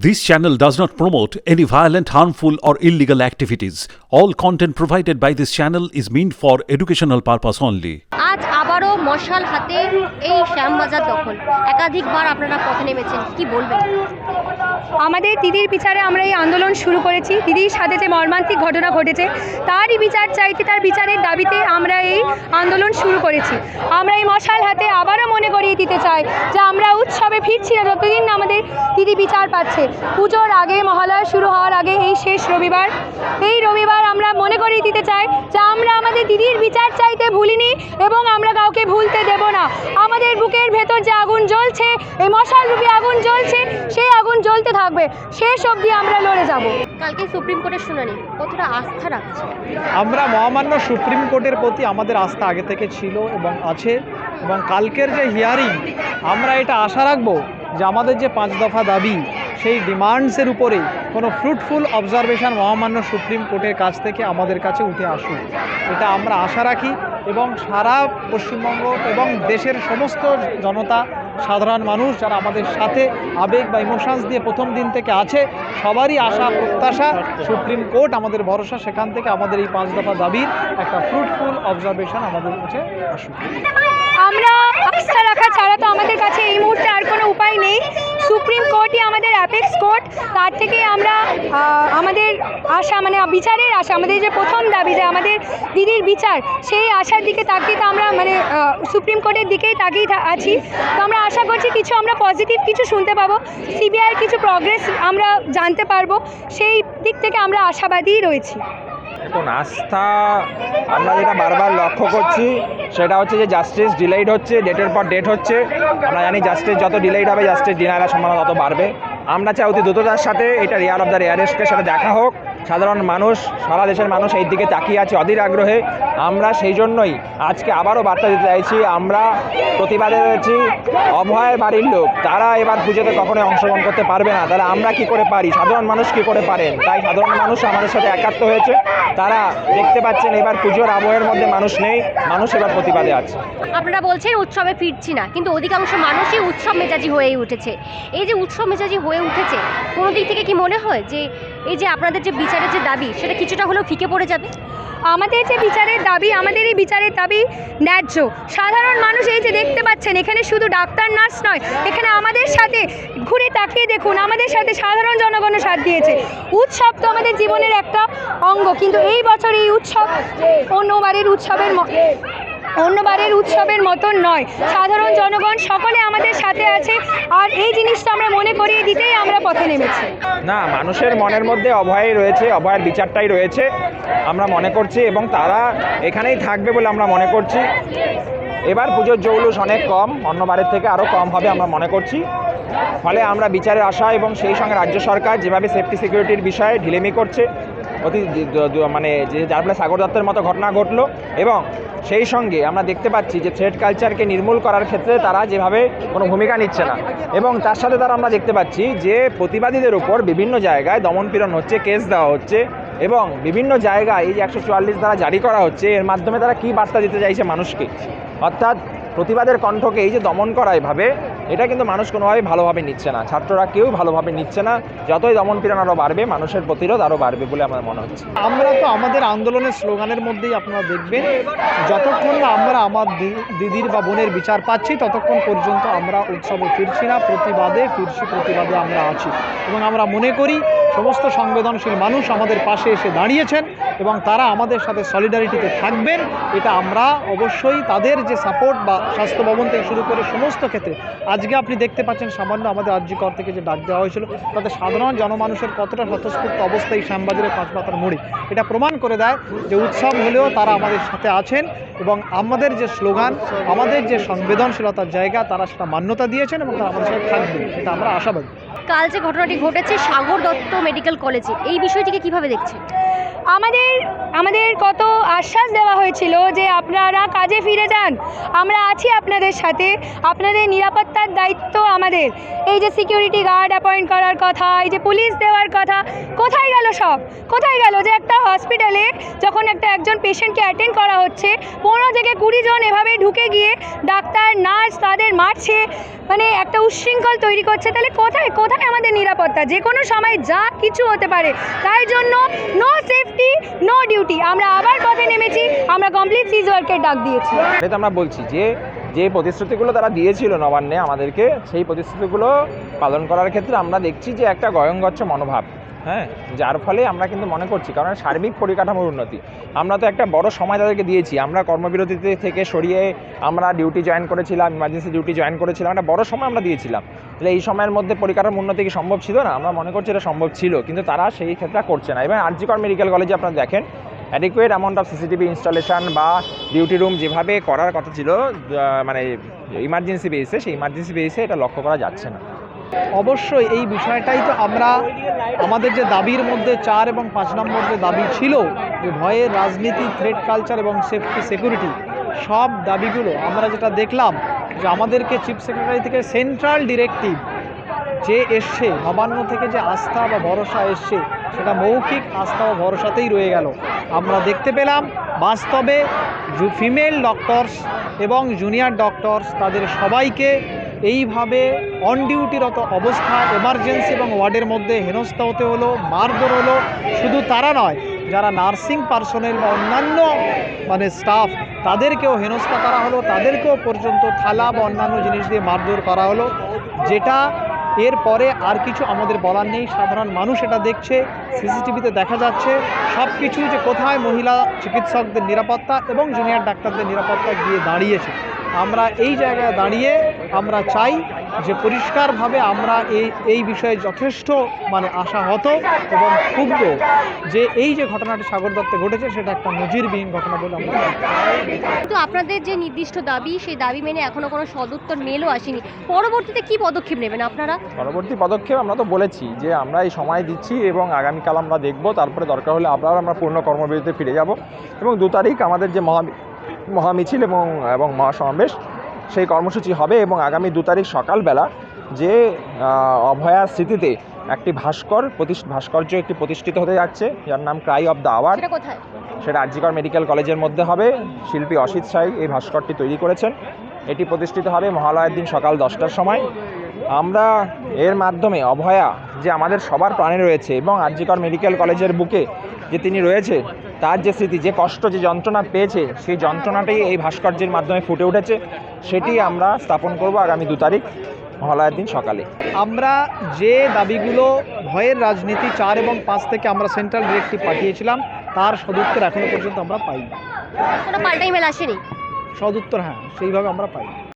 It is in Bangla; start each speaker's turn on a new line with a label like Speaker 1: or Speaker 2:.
Speaker 1: This channel does not promote any violent, harmful, or illegal activities. All content provided by this channel is meant for educational purpose only.
Speaker 2: আজ আবারও মশাল হাতে এই শ্যামবাজার দখল একাধিকবার আপনারা নেমেছেন কি বলবেন
Speaker 3: আমাদের দিদির বিচারে আমরা এই আন্দোলন শুরু করেছি। দিদির সাথে যে মর্মান্তিক ঘটনা ঘটেছে, তারই বিচার চাইতে, তার বিচারের দাবিতে আমরা এই আন্দোলন শুরু করেছি। আমরা এই মশাল হাতে আবারও মনে করিয়ে দিতে চাই যে আমরা উৎসবে ফিরছি না, যতদিন আমাদের দিদি বিচার পাচ্ছে। পুজোর আগে, মহালয়া শুরু হওয়ার আগে, এই শেষ রবিবার, এই রবিবার আমরা মনে করিয়ে দিতে চাই যে আমরা আমাদের দিদির বিচার চাইতে ভুলিনি এবং আমরা কাউকে ভুলতে দেব না। আমাদের বুকের ভেতর যে আগুন জ্বলছে, এই মশাল রূপী আগুন জ্বলছে, সেই আগুন জ্বলতে থাকবে শেষ অবধি আমরা লড়ে যাব।
Speaker 2: কালকে সুপ্রিম কোর্টের শুনানি কতটা আস্থা রাখছে?
Speaker 4: আমরা মহামান্য সুপ্রিম কোর্টের প্রতি আমাদের আস্থা আগে থেকে ছিল এবং আছে এবং কালকের যে হিয়ারিং আমরা এটা আশা রাখব যে আমাদের যে পাঁচ দফা দাবি সেই ডিমান্ডসের উপরে কোনো ফ্রুটফুল অবজারভেশন মহামান্য সুপ্রিম কোর্টের কাছ থেকে আমাদের কাছে উঠে আসুক। এটা আমরা আশা রাখি। এবং সারা পশ্চিমবঙ্গ এবং দেশের সমস্ত জনতা, সাধারণ মানুষ যারা আমাদের সাথে আবেগ বা ইমোশনস দিয়ে প্রথম দিন থেকে আছে, সবারই আশা, প্রত্যাশা, সুপ্রিম কোর্ট আমাদের ভরসা, সেখান থেকে আমাদের এই পাঁচ দফা দাবির একটা ফ্রুটফুল অবজারভেশন আমাদের কাছে আসুক।
Speaker 3: আমরা আস্থা রাখা ছাড়া তো আমাদের কাছে এই মুহূর্তে আর কোনো উপায় নেই। সুপ্রিম কোর্টই আমাদের অ্যাপেক্স কোর্ট তার থেকে আমরা আমাদের আশা মানে বিচারের আশা, আমাদের যে প্রথম দাবি যে আমাদের দিদির বিচার, সেই আশার দিকে তাকিয়ে তো আমরা মানে সুপ্রিম কোর্টের দিকেই তাকিয়ে আছি। তো আমরা আশা করছি কিছু আমরা পজিটিভ কিছু শুনতে পাবো। সিবিআইয়ের কিছু প্রগ্রেস আমরা জানতে পারব। সেই দিক থেকে আমরা আশাবাদীই রয়েছি।
Speaker 5: দেখুন আস্থা, আমরা যেটা বারবার লক্ষ্য করছি, সেটা হচ্ছে যে জাস্টিস ডিলাইড হচ্ছে ডেটের পর ডেট হচ্ছে। আমরা জানি জাস্টিস যত ডিলাইড হবে জাস্টিস ডিনারের সম্ভাবনা তত বাড়বে। আমরা চাই অতি দ্রুততার সাথে এটা রেয়ার অফ দ্য রেয়ারেস্টের সাথে দেখা হোক। সাধারণ মানুষ, সারা দেশের মানুষ এই দিকে তাকিয়ে আছে অধীর আগ্রহে। আমরা সেই জন্যই আজকে আবারও বার্তা দিতে চাইছি, আমরা প্রতিবাদে রয়েছি অভয়ের বাড়ির লোক। তারা এবার পুজোতে কখনোই অংশগ্রহণ করতে পারবে না। তাহলে আমরা কি করে পারি? সাধারণ মানুষ কি করে পারেন? তাই সাধারণ মানুষ আমাদের সাথে একাত্ম হয়েছে। তারা দেখতে পাচ্ছেন এবার পুজোর আবহের মধ্যে মানুষ নেই, মানুষ এবার প্রতিবাদে আছে।
Speaker 2: আপনারা বলছেন উৎসবে ফিরছি না, কিন্তু অধিকাংশ মানুষই উৎসব মেজাজি হয়ে উঠেছে। এই যে উৎসব মেজাজি হয়ে উঠেছে, কোনো দিক থেকে কি মনে হয় যে, এই যে আপনাদের যে বিচারের যে দাবি, সেটা কিছুটা হলেও ফিকে পড়ে যাবে?
Speaker 3: আমাদের যে বিচারের দাবি, আমাদের এই বিচারের দাবি ন্যায্য। সাধারণ মানুষ এই যে দেখতে পাচ্ছেন, এখানে শুধু ডাক্তার, নার্স নয়, এখানে আমাদের সাথে ঘুরে তাকিয়ে দেখুন, আমাদের সাথে সাধারণ জনগণও সাথ দিয়েছে। উৎসব তো আমাদের জীবনের একটা অঙ্গ, কিন্তু এই বছর এই উৎসব অন্যবারের উৎসবের অন্যবারের উৎসবের মতন নয়। সাধারণ জনগণ সকলে আমাদের সাথে আছে আর এই জিনিসটা আমরা মনে করিয়ে দিতেই আমরা পথে নেমেছি।
Speaker 5: না, মানুষের মনের মধ্যে অভয় রয়েছে, অভয়ের বিচারটাই রয়েছে, আমরা মনে করছি এবং তারা এখানেই থাকবে বলে আমরা মনে করছি। এবার পুজোর জৌলুস অনেক কম, অন্যবারের থেকে আরও কম হবে আমরা মনে করছি। ফলে আমরা বিচারের আশা এবং সেই সঙ্গে রাজ্য সরকার যেভাবে সেফটি সিকিউরিটির বিষয়ে ঢিলেমি করছে, অতি মানে যে যার ফলে সাগর দত্তের মতো ঘটনা ঘটলো এবং সেই সঙ্গে আমরা দেখতে পাচ্ছি যে থ্রেড কালচারকে নির্মূল করার ক্ষেত্রে তারা যেভাবে কোনো ভূমিকা নিচ্ছে না। এবং তার সাথে তারা আমরা দেখতে পাচ্ছি যে প্রতিবাদীদের উপর বিভিন্ন জায়গায় দমনপীড়ন হচ্ছে, কেস দেওয়া হচ্ছে এবং বিভিন্ন জায়গায় এই যে একশো চুয়াল্লিশ দ্বারা জারি করা হচ্ছে, এর মাধ্যমে তারা কি বার্তা দিতে চাইছে মানুষকে? অর্থাৎ প্রতিবাদের কণ্ঠকে এই যে দমন করা এভাবে এটা কিন্তু মানুষ কোনোভাবেই ভালোভাবে নিচ্ছে না। ছাত্ররা কেউ ভালোভাবে নিচ্ছে না। যতই দমন পীড়ন আরও বাড়বে, মানুষের প্রতিরোধ আরও বাড়বে বলে আমার মনে হচ্ছে।
Speaker 4: আমরা তো আমাদের আন্দোলনের স্লোগানের মধ্যেই আপনারা দেখবেন, যতক্ষণ না আমরা আমার দিদির বা বোনের বিচার পাচ্ছি, ততক্ষণ পর্যন্ত আমরা উৎসবে ফিরছি না, প্রতিবাদে ফিরছি, প্রতিবাদে আমরা আছি। এবং আমরা মনে করি, সমস্ত সংবেদনশীল মানুষ আমাদের পাশে এসে দাঁড়িয়েছেন এবং তারা আমাদের সাথে সলিডারিটিতে থাকবেন। এটা আমরা অবশ্যই তাদের যে সাপোর্ট বা স্বাস্থ্য ভবন থেকে শুরু করে সমস্ত ক্ষেত্রে আজকে আপনি দেখতে পাচ্ছেন সামান্য আমাদের আর্যিকর থেকে যে ডাক দেওয়া হয়েছিল, তাতে সাধারণ জনমানুষের কতটা স্বতঃস্ফূর্ত অবস্থা এই শ্যামবাজারের পাঁচ পাতার মোড়ে। এটা প্রমাণ করে দেয় যে উৎসব হলেও তারা আমাদের সাথে আছেন এবং আমাদের যে স্লোগান, আমাদের যে সংবেদনশীলতার জায়গা, তারা সেটা মান্যতা দিয়েছেন এবং তারা আমাদের সাথে থাকবে এটা আমরা আশাবাদী।
Speaker 2: কাল যে ঘটনাটি ঘটেছে সাগর দত্ত মেডিকেল কলেজে, এই বিষয়টিকে কীভাবে দেখছেন?
Speaker 3: আমাদের আমাদের কত আশ্বাস দেওয়া হয়েছিল যে আপনারা কাজে ফিরে যান। আমরা আছি আপনাদের সাথে। আপনাদের নিরাপত্তার দায়িত্ব আমাদের। এই যে সিকিউরিটি গার্ড অ্যাপয়েন্ট করার কথা, এই যে পুলিশ দেওয়ার কথা, কোথায় গেল সব? কোথায় গেল যে একটা হসপিটালে যখন একটা একজন পেশেন্টকে অ্যাটেন্ড করা হচ্ছে, পনেরো থেকে কুড়ি জন এভাবে ঢুকে গিয়ে ডাক্তার নার্স তাদের মারছে। মানে একটা উচ্ছৃঙ্খল তৈরি করছে, তাহলে কোথায়? কোথায় আমাদের নিরাপত্তা? যে কোনো সময় যা কিছু হতে পারে। তাই জন্য নো সেফটি নো ডিউটি আমরা আবার পথে নেমেছি, আমরা কমপ্লিট সিজ ওয়ার্কের ডাক দিয়েছি।
Speaker 5: আমরা বলছি যে যে প্রতিশ্রুতিগুলো তারা দিয়েছিল নবান্নে আমাদেরকে, সেই প্রতিশ্রুতিগুলো পালন করার ক্ষেত্রে আমরা দেখছি যে একটা গয়ঙ্গচ্ছ মনোভাব। হ্যাঁ যার ফলে আমরা কিন্তু মনে করছি কারণ সার্বিক পরিকাঠামোর উন্নতি। আমরা তো একটা বড় সময় তাদেরকে দিয়েছি। আমরা কর্মবিরতিতে থেকে সরিয়ে আমরা ডিউটি জয়েন করেছিলাম ইমার্জেন্সি ডিউটি জয়েন করেছিলাম, একটা বড় সময় আমরা দিয়েছিলাম। তাহলে এই সময়ের মধ্যে পরিকাঠামো উন্নতি কি সম্ভব ছিল না? আমরা মনে করছি এটা সম্ভব ছিল, কিন্তু তারা সেই ক্ষেত্রে করছে না। এবং আরজিকর মেডিকেল কলেজে আপনারা দেখেন adequate amount of CCTV installation বা ডিউটি রুম যেভাবে করার কথা ছিল মানে ইমার্জেন্সি বেসে সেই ইমার্জেন্সি বেসে এটা লক্ষ্য করা যাচ্ছে না।
Speaker 4: অবশ্যই এই বিষয়টাই তো আমরা আমাদের যে দাবির মধ্যে চার এবং পাঁচ নম্বর যে দাবি ছিল যে ভয়ের রাজনীতি থ্রেড কালচার এবং সেফটি সিকিউরিটি সব দাবিগুলো আমরা যেটা দেখলাম যে আমাদেরকে চিফ সেক্রেটারি থেকে সেন্ট্রাল ডিরেক্টিভ যে এসছে, নবান্ন থেকে যে আস্থা বা ভরসা এসছে, সেটা মৌখিক আস্থা বা ভরসাতেই রয়ে গেল। আমরা দেখতে পেলাম বাস্তবে ফিমেল ডক্টরস এবং জুনিয়র ডক্টরস তাদের সবাইকে এইভাবে অন ডিউটিরত অবস্থা এমার্জেন্সি এবং ওয়ার্ডের মধ্যে হেনস্থা হতে হলো, মারধর হলো, শুধু তারা নয়, যারা নার্সিং পার্সোনেল বা অন্যান্য মানে স্টাফ তাদেরকেও হেনস্থা করা হলো, তাদেরকেও পর্যন্ত থালা বা অন্যান্য জিনিস দিয়ে মারধর করা হলো, যেটা এর পরে আর কিছু আমাদের বলার নেই, সাধারণ মানুষ এটা দেখছে সিসিটিভিতে দেখা যাচ্ছে সব কিছু যে কোথায় মহিলা চিকিৎসকদের নিরাপত্তা এবং জুনিয়র ডাক্তারদের নিরাপত্তা গিয়ে দাঁড়িয়েছে। আমরা এই জায়গায় দাঁড়িয়ে আমরা চাই যে পরিষ্কারভাবে আমরা এই এই বিষয়ে যথেষ্ট মানে আশা আশাহত এবং ক্ষুব্ধ যে এই যে ঘটনাটি সাগর দত্তে ঘটেছে সেটা একটা নজিরবিহীন ঘটনা বলে আমরা
Speaker 2: কিন্তু আপনাদের যে নির্দিষ্ট দাবি সেই দাবি মেনে এখনও কোনো সদুত্তর মেলও আসেনি। পরবর্তীতে কি পদক্ষেপ নেবেন আপনারা?
Speaker 5: পরবর্তী পদক্ষেপ আমরা তো বলেছি যে আমরা এই সময় দিচ্ছি এবং আগামীকাল আমরা দেখব তারপরে দরকার হলে আবার আমরা পূর্ণ কর্মবিরতিতে ফিরে যাব। এবং দু তারিখ আমাদের যে মহা মহামিছিল এবং এবং মহাসমাবেশ সেই কর্মসূচি হবে এবং আগামী দু তারিখ সকালবেলা যে আহ, অভয়ার স্মৃতিতে একটি ভাস্কর ভাস্কর্য একটি প্রতিষ্ঠিত হতে যাচ্ছে। যার নাম ক্রাই অফ দ্য আওয়ার
Speaker 2: সেটা
Speaker 5: আরজিকর মেডিকেল কলেজের মধ্যে হবে। শিল্পী অসিত সাই এই ভাস্করটি তৈরি করেছেন। এটি প্রতিষ্ঠিত হবে মহালয়ের দিন সকাল দশটার সময়। আমরা এর মাধ্যমে অভয়া যে আমাদের সবার প্রাণে রয়েছে এবং আরজিকর মেডিকেল কলেজের বুকে যে তিনি রয়েছে তার যে স্মৃতি যে কষ্ট যে যন্ত্রণা পেয়েছে সেই যন্ত্রণাটাই এই ভাস্কর্যের মাধ্যমে ফুটে উঠেছে। সেটি আমরা স্থাপন করব আগামী দু তারিখ মহালয়ার দিন সকালে।
Speaker 4: আমরা যে দাবিগুলো ভয়ের রাজনীতি চার এবং পাঁচ থেকে আমরা সেন্ট্রাল ডিরেক্টিভ পাঠিয়েছিলাম তার সদুত্তর এখনও পর্যন্ত আমরা পাইনি।
Speaker 2: আসেনি?
Speaker 4: সদুত্তর হ্যাঁ সেইভাবে আমরা পাইনি।